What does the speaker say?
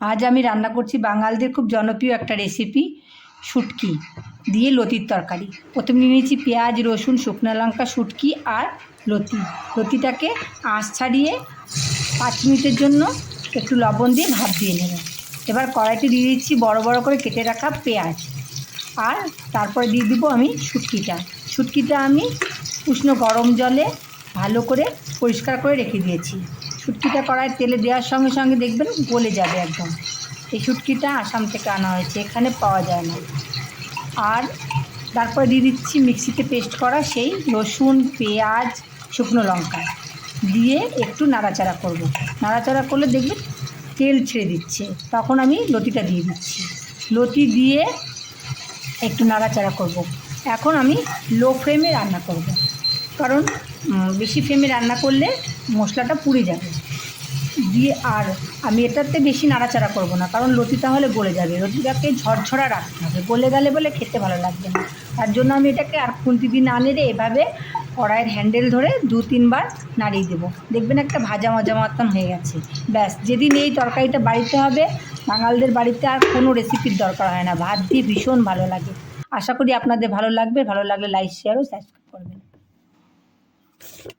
আজ আমি রান্না করছি বাঙালদের খুব জনপ্রিয় একটা রেসিপি শুটকি দিয়ে লতির তরকারি। প্রথমে নিয়ে নিয়েছি পেঁয়াজ, রসুন, শুকনো লঙ্কা, শুটকি আর লতি। লতিটাকে আঁশ ছাড়িয়ে পাঁচ মিনিটের জন্য একটু লবণ দিয়ে ভাপ দিয়ে নেবেন এবার কড়াইতে দিয়ে দিচ্ছি বড় বড় করে কেটে রাখা পেঁয়াজ। আর তারপরে দিয়ে দিব আমি শুটকিটা। শুটকিটা আমি উষ্ণ গরম জলে ভালো করে পরিষ্কার করে রেখে দিয়েছি শুটকিটা কড়াই তেলে দেওয়ার সঙ্গে সঙ্গে দেখবেন গলে যাবে একদম এই শুটকিটা আসাম থেকে আনা হয়েছে, এখানে পাওয়া যায় না আর তারপরে দিয়ে দিচ্ছি মিক্সিতে পেস্ট করা সেই রসুন, পেঁয়াজ, শুকনো লঙ্কা দিয়ে একটু নাড়াচাড়া করব। নাড়াচাড়া করলে দেখবেন তেল ছেড়ে দিচ্ছে তখন আমি লতিটা দিয়ে দিচ্ছি লতি দিয়ে একটু নাড়াচাড়া করব। এখন আমি লো ফ্লেমে রান্না করব। কারণ বেশি ফ্লেমে রান্না করলে মশলাটা পুড়ে যাবে। দিয়ে আর আমি এটাতে বেশি নাড়াচাড়া করব না, কারণ লতি তাহলে গলে যাবে। লতিটাকে ঝরঝরা রাখতে হবে। গলে গেলে বলে খেতে ভালো লাগবে না। তার জন্য আমি এটাকে আর খুন্তি দিয়ে না নেড়ে এভাবে কড়াইয়ের হ্যান্ডেল ধরে দু তিনবার নাড়িয়ে দেবো। দেখবেন একটা ভাজা মজা মতন হয়ে গেছে। ব্যাস, যেদিন এই তরকারিটা বাড়িতে হবে, বাঙালদের বাড়িতে আর কোনো রেসিপির দরকার হয় না। ভাত দিয়ে ভীষণ ভালো লাগে। আশা করি আপনাদের ভালো লাগবে। ভালো লাগলে লাইক শেয়ার ও সাবস্ক্রাইব করবেন। Thank you.